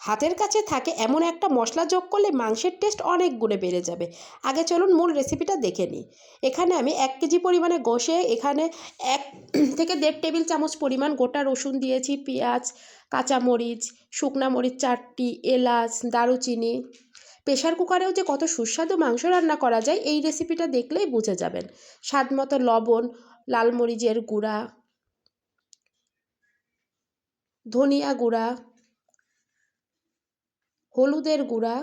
হাতের কাছে থাকে এমন একটা মশলা যোগ করলে মাংসের টেস্ট অনেক গুণে বেড়ে যাবে। আগে চলুন মূল রেসিপিটা দেখে নিই। এখানে আমি এক কেজি পরিমাণে গোশে, এখানে এক থেকে দেড় টেবিল চামচ পরিমাণ গোটা রসুন দিয়েছি, পেঁয়াজ, কাঁচামরিচ, শুকনা মরিচ চারটি, এলাচ, দারুচিনি। প্রেশার কুকারেও যে কত সুস্বাদু মাংস রান্না করা যায়, এই রেসিপিটা দেখলেই বুঝে যাবেন। স্বাদ মতো লবণ, লাল মরিচের গুঁড়া, ধনিয়া গুঁড়া হলুদের গুঁড়া,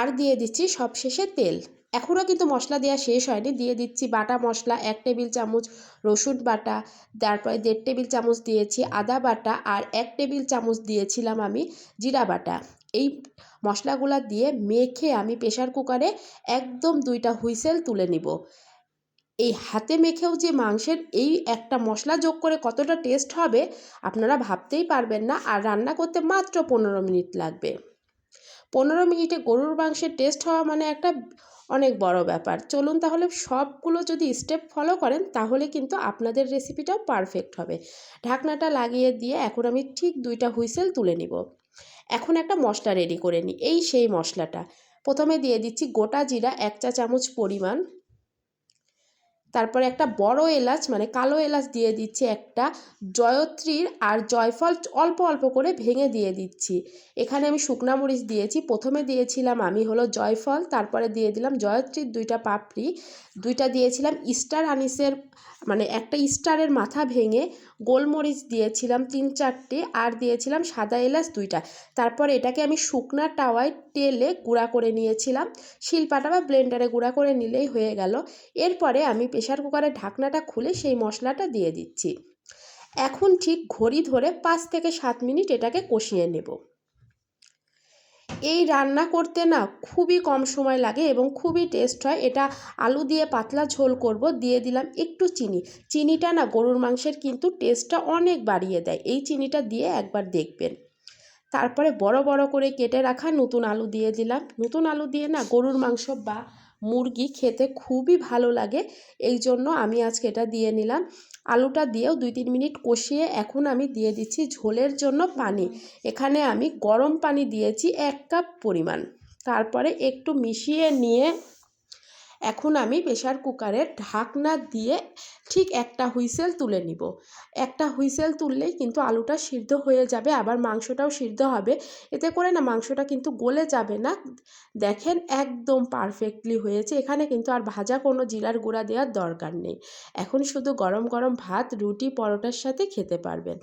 আর দিয়ে দিচ্ছি সবশেষে তেল। এখনও কিন্তু মশলা দেওয়া শেষ হয়নি, দিয়ে দিচ্ছি বাটা মশলা, এক টেবিল চামচ রসুন বাটা, তারপরে দেড় টেবিল চামচ দিয়েছি আদা বাটা, আর এক টেবিল চামচ দিয়েছিলাম আমি জিরা বাটা। এই মশলাগুলো দিয়ে মেখে আমি প্রেশার কুকারে একদম দুইটা হুইসেল তুলে নিব। এই হাতে মেখেও যে মাংসের এই একটা মশলা যোগ করে কতটা টেস্ট হবে, আপনারা ভাবতেই পারবেন না। আর রান্না করতে মাত্র পনেরো মিনিট লাগবে। পনেরো মিনিটে গরুর মাংসের টেস্ট হওয়া মানে একটা অনেক বড় ব্যাপার। চলুন তাহলে সবগুলো যদি স্টেপ ফলো করেন, তাহলে কিন্তু আপনাদের রেসিপিটাও পারফেক্ট হবে। ঢাকনাটা লাগিয়ে দিয়ে এখন আমি ঠিক দুইটা হুইসেল তুলে নিব। এখন একটা মশলা রেডি করে নিই। এই সেই মশলাটা। প্রথমে দিয়ে দিচ্ছি গোটা জিরা, এক চা চামচ পরিমাণ। তারপরে একটা বড় এলাচ মানে কালো এলাচ দিয়ে দিচ্ছি একটা। জয়ত্রীর আর জয়ফল অল্প অল্প করে ভেঙে দিয়ে দিচ্ছি। এখানে আমি শুকনা মরিচ দিয়েছি। প্রথমে দিয়েছিলাম আমি হলো জয়ফল, তারপরে দিয়ে দিলাম জয়ত্রীর দুইটা পাপড়ি। দুইটা দিয়েছিলাম স্টার আনিসের মানে একটা স্টারের মাথা ভেঙে। গোলমরিচ দিয়েছিলাম তিন চারটে আর দিয়েছিলাম সাদা এলাচ দুইটা। তারপর এটাকে আমি শুকনা টাওয়ায় তেলে গুঁড়া করে নিয়েছিলাম। শিলপাটা বা ব্লেন্ডারে গুঁড়া করে নিলেই হয়ে গেল। এরপরে আমি প্রেশার কুকারের ঢাকনাটা খুলে সেই মশলাটা দিয়ে দিচ্ছি। এখন ঠিক ঘড়ি ধরে পাঁচ থেকে সাত মিনিট এটাকে কষিয়ে নেব। এই রান্না করতে না খুবই কম সময় লাগে এবং খুবই টেস্ট হয়। এটা আলু দিয়ে পাতলা ঝোল করব, দিয়ে দিলাম একটু চিনি। চিনিটা না গরুর মাংসের কিন্তু টেস্টটা অনেক বাড়িয়ে দেয়। এই চিনিটা দিয়ে একবার দেখবেন। তারপরে বড় বড় করে কেটে রাখা নতুন আলু দিয়ে দিলাম। নতুন আলু দিয়ে না গরুর মাংস বা মুরগি খেতে খুবই ভালো লাগে। এই জন্য আমি আজকে এটা দিয়ে নিলাম। আলুটা দিয়েও দুই তিন মিনিট কষিয়ে এখন আমি দিয়ে দিচ্ছি ঝোলের জন্য পানি। এখানে আমি গরম পানি দিয়েছি এক কাপ পরিমাণ। তারপরে একটু মিশিয়ে নিয়ে এখন আমি প্রেশার কুকারের ঢাকনা দিয়ে ঠিক একটা হুইসেল তুলে নিব। একটা হুইসেল তুললেই কিন্তু আলুটা সিদ্ধ হয়ে যাবে, আবার মাংসটাও সিদ্ধ হবে। এতে করে না মাংসটা কিন্তু গলে যাবে না। দেখেন একদম পারফেক্টলি হয়েছে। এখানে কিন্তু আর ভাজা কোনো জিরার গুঁড়া দেওয়ার দরকার নেই। এখন শুধু গরম গরম ভাত, রুটি, পরোটার সাথে খেতে পারবেন।